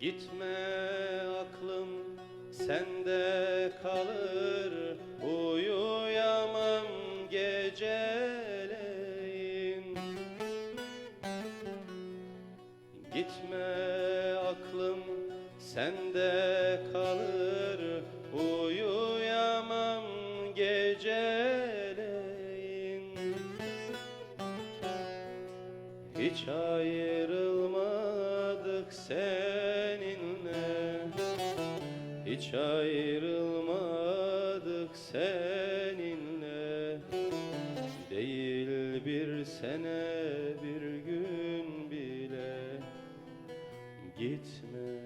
Gitme aklım sende kalır Uyuyamam geceleyin. Gitme aklım sende kalır Uyuyamam geceleyin. Hiç ayrılmadık seninle. Hiç ayrılmadık seninle. Değil bir sene bir gün bile Gitme.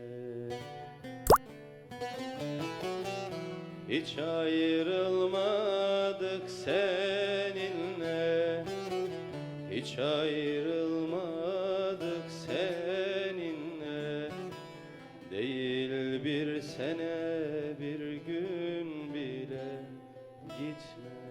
Hiç ayrılmadık seninle. Hiç ayrılmadık seninle Değil bir sene bir gün bile Gitme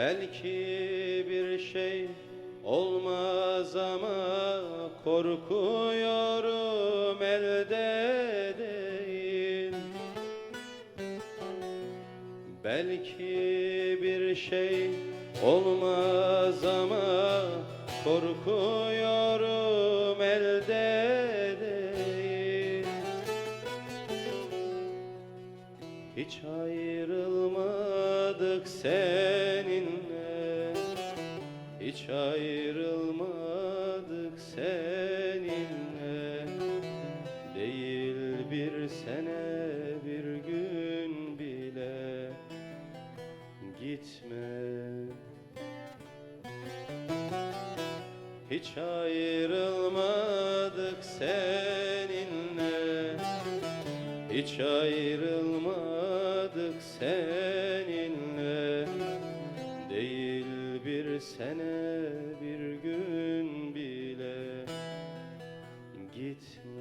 Belki bir şey olmaz ama korkuyorum elde değil. Belki bir şey olmaz ama korkuyorum elde değil. Hiç ayrılmadık seninle. Hiç ayrılmadık seninle. Değil bir sene bir gün bile Gitme. Hiç ayrılmadık seninle hiç ayrılmadık seninle. Değil bir sene bir gün bile. Gitme